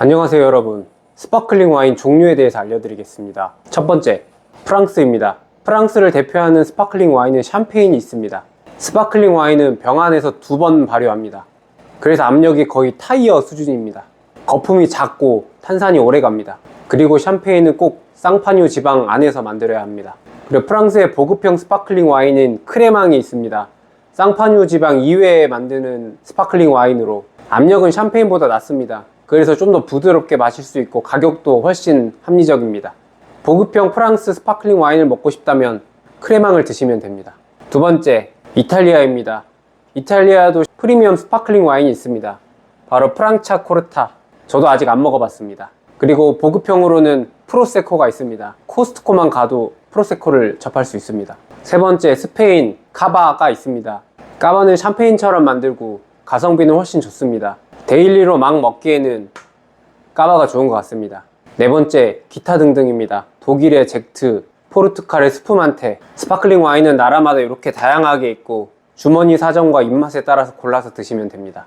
안녕하세요 여러분. 스파클링 와인 종류에 대해서 알려드리겠습니다. 첫 번째 프랑스입니다. 프랑스를 대표하는 스파클링 와인은 샴페인이 있습니다. 스파클링 와인은 병 안에서 두 번 발효합니다. 그래서 압력이 거의 타이어 수준입니다. 거품이 작고 탄산이 오래 갑니다. 그리고 샴페인은 꼭 쌍파뉴 지방 안에서 만들어야 합니다. 그리고 프랑스의 보급형 스파클링 와인은 크레망이 있습니다. 쌍파뉴 지방 이외에 만드는 스파클링 와인으로 압력은 샴페인보다 낮습니다. 그래서 좀 더 부드럽게 마실 수 있고 가격도 훨씬 합리적입니다. 보급형 프랑스 스파클링 와인을 먹고 싶다면 크레망을 드시면 됩니다. 두 번째, 이탈리아입니다. 이탈리아도 프리미엄 스파클링 와인이 있습니다. 바로 프랑차 코르타. 저도 아직 안 먹어봤습니다. 그리고 보급형으로는 프로세코가 있습니다. 코스트코만 가도 프로세코를 접할 수 있습니다. 세 번째, 스페인 카바가 있습니다. 까바는 샴페인처럼 만들고 가성비는 훨씬 좋습니다. 데일리로 막 먹기에는 까바가 좋은 것 같습니다. 네 번째, 기타 등등입니다. 독일의 젝트, 포르투갈의 스푸만테, 스파클링 와인은 나라마다 이렇게 다양하게 있고 주머니 사정과 입맛에 따라서 골라서 드시면 됩니다.